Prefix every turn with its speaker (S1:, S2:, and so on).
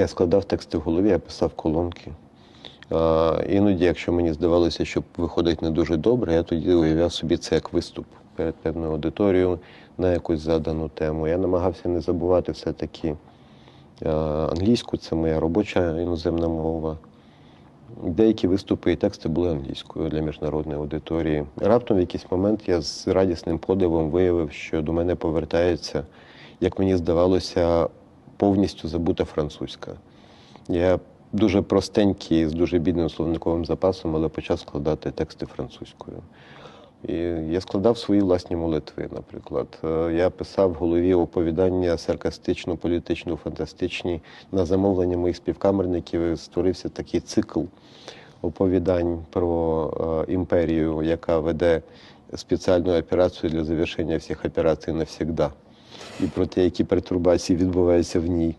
S1: Я складав тексти в голові, я писав колонки. А, іноді, якщо мені здавалося, що виходить не дуже добре, я тоді уявляв собі це як виступ перед певною аудиторією на якусь задану тему. Я намагався не забувати все-таки англійську, це моя робоча іноземна мова. Деякі виступи і тексти були англійською для міжнародної аудиторії. Раптом в якийсь момент я з радісним подивом виявив, що до мене повертається, як мені здавалося, повністю забута французька. Я дуже простенький, з дуже бідним словниковим запасом, але почав складати тексти французькою. І я складав свої власні молитви, наприклад. Е, Я писав в голові оповідання саркастично, політично, фантастичні. На замовлення моїх співкамерників створився такий цикл оповідань про е, імперію, яка веде спеціальну операцію для завершення всіх операцій навсігда. І про те, які пертурбації відбуваються в ній.